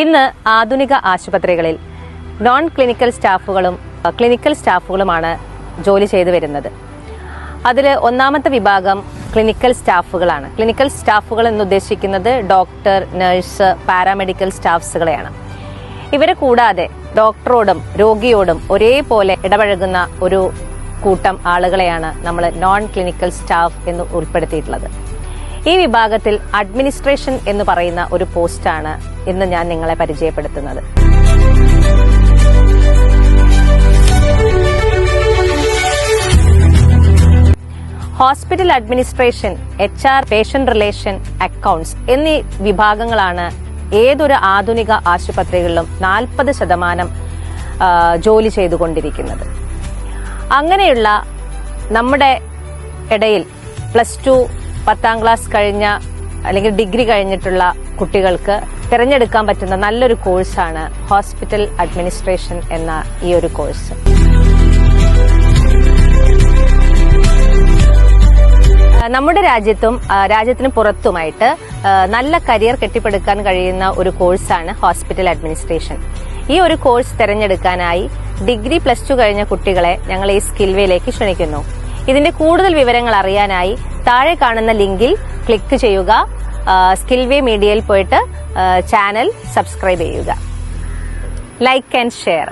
ഇന്ന് ആധുനിക ആശുപത്രികളിൽ നോൺ ക്ലിനിക്കൽ സ്റ്റാഫുകളും ക്ലിനിക്കൽ സ്റ്റാഫുകളുമാണ് ജോലി ചെയ്തു വരുന്നത്. അതിൽ ഒന്നാമത്തെ വിഭാഗം ക്ലിനിക്കൽ സ്റ്റാഫുകളാണ്. ക്ലിനിക്കൽ സ്റ്റാഫുകൾ എന്ന് ഉദ്ദേശിക്കുന്നത് ഡോക്ടർ നഴ്സ് പാരാമെഡിക്കൽ സ്റ്റാഫ്സുകളെയാണ്. ഇവരെ കൂടാതെ ഡോക്ടറോടും രോഗിയോടും ഒരേപോലെ ഇടപഴകുന്ന ഒരു കൂട്ടം ആളുകളെയാണ് നമ്മൾ നോൺ ക്ലിനിക്കൽ സ്റ്റാഫ് എന്ന് ഉൾപ്പെടുത്തിയിട്ടുള്ളത്. ഈ വിഭാഗത്തിൽ അഡ്മിനിസ്ട്രേഷൻ എന്ന് പറയുന്ന ഒരു പോസ്റ്റാണ് ഇന്ന് ഞാൻ നിങ്ങളെ പരിചയപ്പെടുത്തുന്നത്. Hospital administration H R patient relation accounts എന്നീ വിഭാഗങ്ങളാണ് ഏതൊരു ആധുനിക ആശുപത്രികളിലും നാൽപ്പത് ശതമാനം ജോലി ചെയ്തുകൊണ്ടിരിക്കുന്നത്. അങ്ങനെയുള്ള നമ്മുടെ ഇടയിൽ പ്ലസ് ടു പത്താം ക്ലാസ് കഴിഞ്ഞ അല്ലെങ്കിൽ ഡിഗ്രി കഴിഞ്ഞിട്ടുള്ള കുട്ടികൾക്ക് തിരഞ്ഞെടുക്കാൻ പറ്റുന്ന നല്ലൊരു കോഴ്സാണ് ഹോസ്പിറ്റൽ അഡ്മിനിസ്ട്രേഷൻ എന്ന ഈ ഒരു കോഴ്സ്. നമ്മുടെ രാജ്യത്തും രാജ്യത്തിന് പുറത്തുമായിട്ട് നല്ല കരിയർ കെട്ടിപ്പടുക്കാൻ കഴിയുന്ന ഒരു കോഴ്സാണ് ഹോസ്പിറ്റൽ അഡ്മിനിസ്ട്രേഷൻ. ഈ ഒരു കോഴ്സ് തിരഞ്ഞെടുക്കാനായി ഡിഗ്രി പ്ലസ് ടു കഴിഞ്ഞ കുട്ടികളെ ഞങ്ങൾ ഈ സ്കിൽവേയിലേക്ക് ക്ഷണിക്കുന്നു. ഇതിന്റെ കൂടുതൽ വിവരങ്ങൾ അറിയാനായി താഴെ കാണുന്ന ലിങ്കിൽ ക്ലിക്ക് ചെയ്യുക. സ്കിൽവേ മീഡിയയിൽ പോയിട്ട് ചാനൽ സബ്സ്ക്രൈബ് ചെയ്യുക. Like and share